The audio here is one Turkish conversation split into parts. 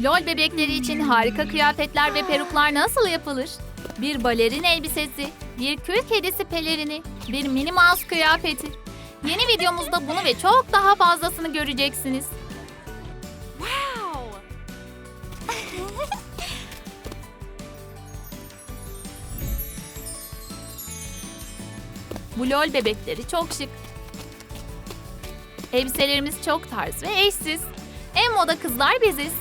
LOL bebekleri için harika kıyafetler ve peruklar nasıl yapılır? Bir balerin elbisesi, bir kül kedisi pelerini, bir mini mouse kıyafeti. Yeni videomuzda bunu ve çok daha fazlasını göreceksiniz. Bu LOL bebekleri çok şık. Elbiselerimiz çok tarz ve eşsiz. En moda kızlar biziz.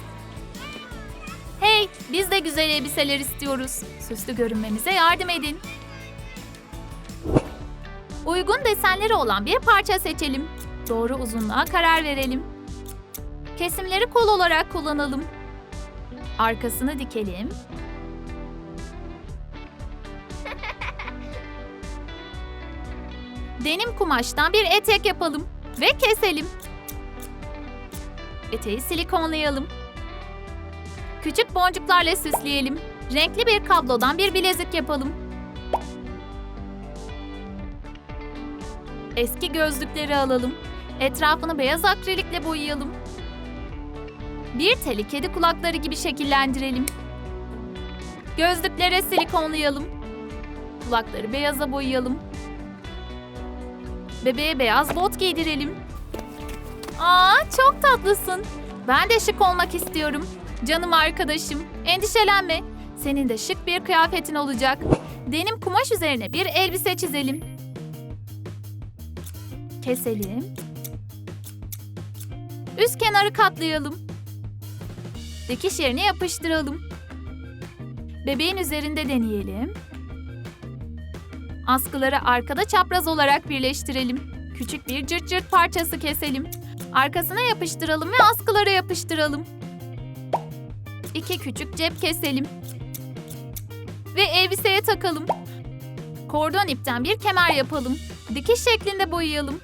Hey, biz de güzel elbiseler istiyoruz. Süslü görünmemize yardım edin. Uygun desenleri olan bir parça seçelim. Doğru uzunluğa karar verelim. Kesimleri kol olarak kullanalım. Arkasını dikelim. Denim kumaştan bir etek yapalım ve keselim. Eteği silikonlayalım. Küçük boncuklarla süsleyelim. Renkli bir kablodan bir bilezik yapalım. Eski gözlükleri alalım. Etrafını beyaz akrilikle boyayalım. Bir teli kedi kulakları gibi şekillendirelim. Gözlüklere silikonlayalım. Kulakları beyaza boyayalım. Bebeğe beyaz bot giydirelim. Aa, çok tatlısın. Ben de şık olmak istiyorum. Canım arkadaşım, endişelenme. Senin de şık bir kıyafetin olacak. Denim kumaş üzerine bir elbise çizelim. Keselim. Üst kenarı katlayalım. Dikiş yerine yapıştıralım. Bebeğin üzerinde deneyelim. Askıları arkada çapraz olarak birleştirelim. Küçük bir cırt cırt parçası keselim. Arkasına yapıştıralım ve askılara yapıştıralım. İki küçük cep keselim. Ve elbiseye takalım. Kordon ipten bir kemer yapalım. Dikiş şeklinde boyayalım.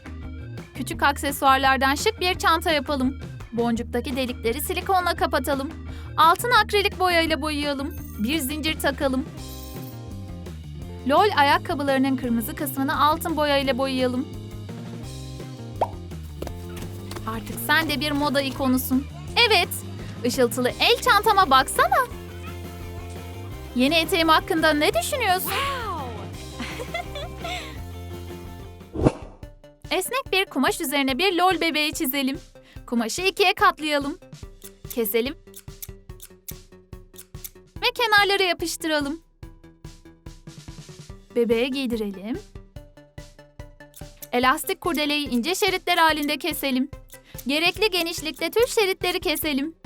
Küçük aksesuarlardan şık bir çanta yapalım. Boncuktaki delikleri silikonla kapatalım. Altın akrilik boyayla boyayalım. Bir zincir takalım. LOL ayakkabılarının kırmızı kısmını altın boyayla boyayalım. Artık sen de bir moda ikonusun. Evet, ışıltılı el çantama baksana. Yeni eteğim hakkında ne düşünüyorsun? Esnek bir kumaş üzerine bir lol bebeği çizelim. Kumaşı ikiye katlayalım. Keselim. Ve kenarlara yapıştıralım. Bebeğe giydirelim. Elastik kurdeleyi ince şeritler halinde keselim. Gerekli genişlikte tül şeritleri keselim.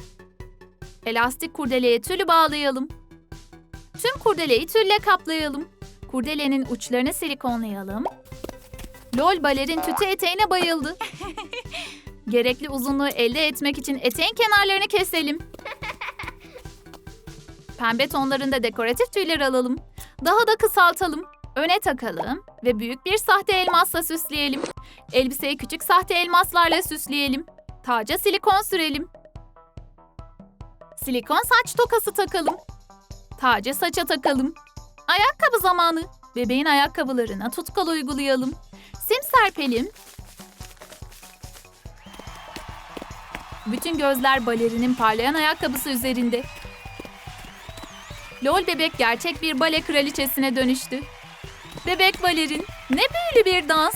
Elastik kurdeleye tülü bağlayalım. Tüm kurdeleyi tülle kaplayalım. Kurdelenin uçlarını silikonlayalım. Lol balerin tütü eteğine bayıldı. Gerekli uzunluğu elde etmek için eteğin kenarlarını keselim. Pembe tonlarında dekoratif tüyler alalım. Daha da kısaltalım. Öne takalım ve büyük bir sahte elmasla süsleyelim. Elbiseyi küçük sahte elmaslarla süsleyelim. Taca silikon sürelim. Silikon saç tokası takalım. Tacı saça takalım. Ayakkabı zamanı. Bebeğin ayakkabılarına tutkal uygulayalım. Sim serpelim. Bütün gözler balerinin parlayan ayakkabısı üzerinde. Lol bebek gerçek bir bale kraliçesine dönüştü. Bebek balerin ne büyülü bir dans.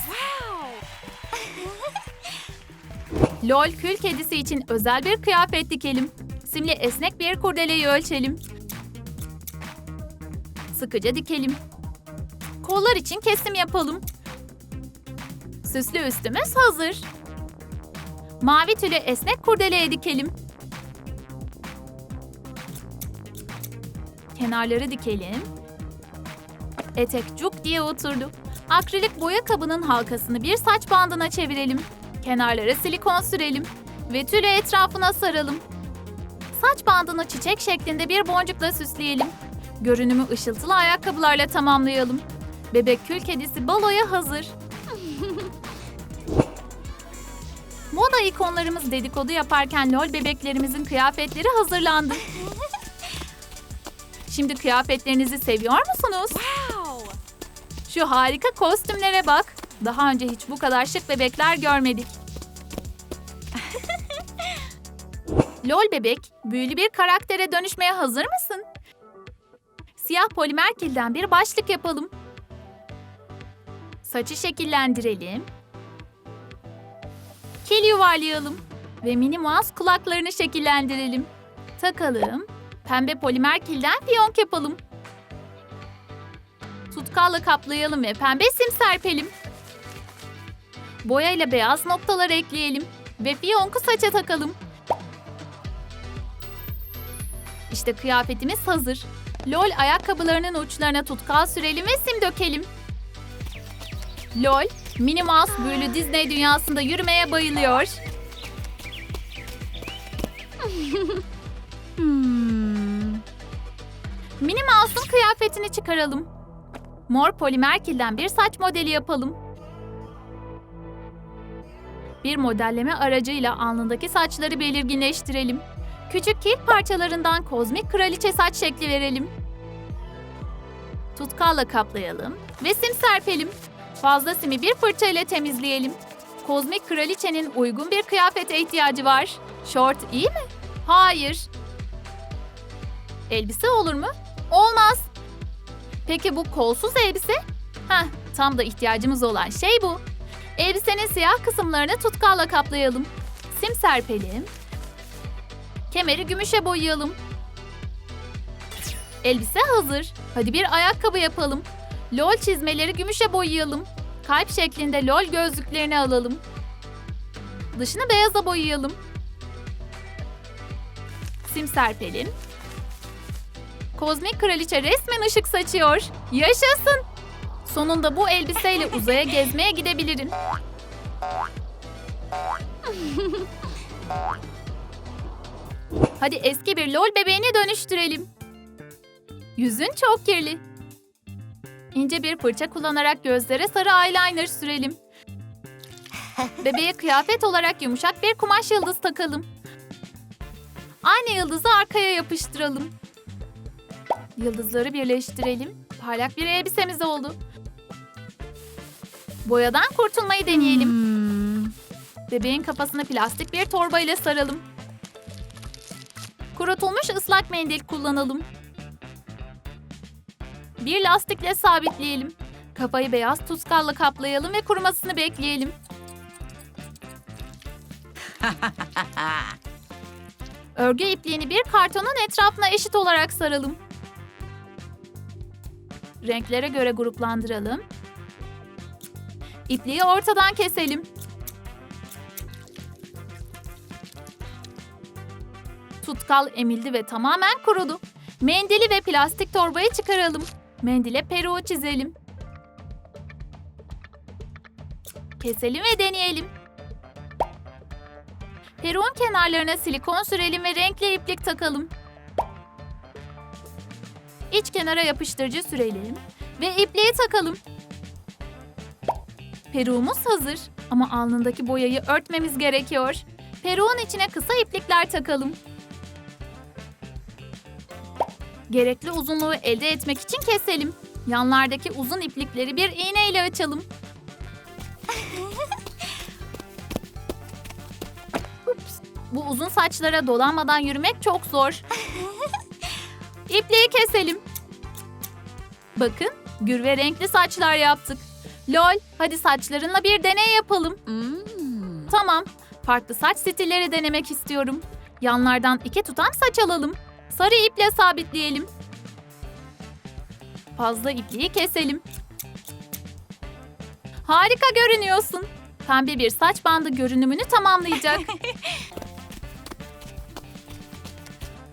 Lol kül kedisi için özel bir kıyafet dikelim. Simli esnek bir kurdeleyi ölçelim. Sıkıca dikelim. Kollar için kesim yapalım. Süslü üstümüz hazır. Mavi tülü esnek kurdeleye dikelim. Kenarları dikelim. Etek cuk diye oturdu. Akrilik boya kabının halkasını bir saç bandına çevirelim. Kenarlara silikon sürelim ve tülü etrafına saralım. Saç bandını çiçek şeklinde bir boncukla süsleyelim. Görünümü ışıltılı ayakkabılarla tamamlayalım. Bebek kül kedisi baloya hazır. Moda ikonlarımız dedikodu yaparken lol bebeklerimizin kıyafetleri hazırlandı. Şimdi kıyafetlerinizi seviyor musunuz? Şu harika kostümlere bak. Daha önce hiç bu kadar şık bebekler görmedik. Lol bebek, büyülü bir karaktere dönüşmeye hazır mısın? Siyah polimer kilden bir başlık yapalım. Saçı şekillendirelim. Kil yuvarlayalım ve mini mouse kulaklarını şekillendirelim. Takalım. Pembe polimer kilden fiyonk yapalım. Tutkalla kaplayalım ve pembe sim serpelim. Boyayla beyaz noktalar ekleyelim ve fiyonku saça takalım. İşte kıyafetimiz hazır. Lol ayakkabılarının uçlarına tutkal sürelim ve sim dökelim. Lol, Minnie Mouse büyülü Disney dünyasında yürümeye bayılıyor. Hmm. Minnie Mouse'un kıyafetini çıkaralım. Mor polimer kilden bir saç modeli yapalım. Bir modelleme aracıyla alnındaki saçları belirginleştirelim. Küçük kil parçalarından kozmik kraliçe saç şekli verelim. Tutkalla kaplayalım ve sim serpelim. Fazla simi bir fırça ile temizleyelim. Kozmik kraliçenin uygun bir kıyafete ihtiyacı var. Şort iyi mi? Hayır. Elbise olur mu? Olmaz. Peki bu kolsuz elbise? Heh, tam da ihtiyacımız olan şey bu. Elbisenin siyah kısımlarını tutkalla kaplayalım. Sim serpelim. Kemeri gümüşe boyayalım. Elbise hazır. Hadi bir ayakkabı yapalım. Lol çizmeleri gümüşe boyayalım. Kalp şeklinde lol gözlüklerini alalım. Dışını beyaza boyayalım. Sim serpelim. Kozmik kraliçe resmen ışık saçıyor. Yaşasın! Sonunda bu elbiseyle uzaya gezmeye gidebilirim. Hadi eski bir lol bebeğine dönüştürelim. Yüzün çok kirli. İnce bir fırça kullanarak gözlere sarı eyeliner sürelim. Bebeğe kıyafet olarak yumuşak bir kumaş yıldız takalım. Aynı yıldızı arkaya yapıştıralım. Yıldızları birleştirelim. Parlak bir elbisemiz oldu. Boyadan kurtulmayı deneyelim. Bebeğin kafasını plastik bir torba ile saralım. Kurutulmuş ıslak mendil kullanalım. Bir lastikle sabitleyelim. Kafayı beyaz tutkalla kaplayalım ve kurumasını bekleyelim. Örgü ipliğini bir kartonun etrafına eşit olarak saralım. Renklere göre gruplandıralım. İpliği ortadan keselim. Tutkal emildi ve tamamen kurudu. Mendili ve plastik torbayı çıkaralım. Mendile peruğu çizelim. Keselim ve deneyelim. Peruğun kenarlarına silikon sürelim ve renkli iplik takalım. İç kenara yapıştırıcı sürelim ve ipliği takalım. Peruğumuz hazır ama alnındaki boyayı örtmemiz gerekiyor. Peruğun içine kısa iplikler takalım. Gerekli uzunluğu elde etmek için keselim. Yanlardaki uzun iplikleri bir iğne ile açalım. Ups. Bu uzun saçlara dolanmadan yürümek çok zor. İpliği keselim. Bakın, gür ve renkli saçlar yaptık. Lol, hadi saçlarınla bir deney yapalım. Tamam, farklı saç stilleri denemek istiyorum. Yanlardan iki tutam saç alalım. Sarı iple sabitleyelim. Fazla ipliği keselim. Harika görünüyorsun. Pembe bir saç bandı görünümünü tamamlayacak.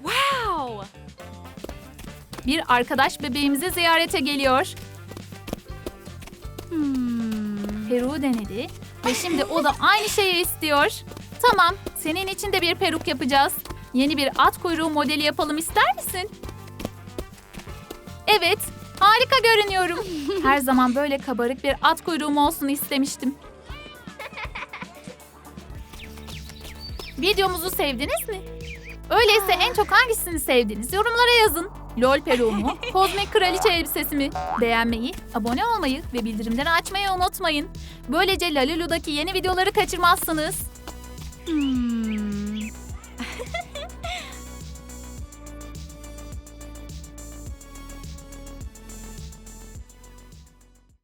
Wow! Bir arkadaş bebeğimizi ziyarete geliyor. Hmm. Peruğu denedi ve şimdi o da aynı şeyi istiyor. Tamam, senin için de bir peruk yapacağız. Yeni bir at kuyruğu modeli yapalım ister misin? Evet, harika görünüyorum. Her zaman böyle kabarık bir at kuyruğum olsun istemiştim. Videomuzu sevdiniz mi? Öyleyse en çok hangisini sevdiniz? Yorumlara yazın. LOL peruğumu, kozmik kraliçe elbisesi mi? Beğenmeyi, abone olmayı ve bildirimleri açmayı unutmayın. Böylece Lalulu'daki yeni videoları kaçırmazsınız. Hmm.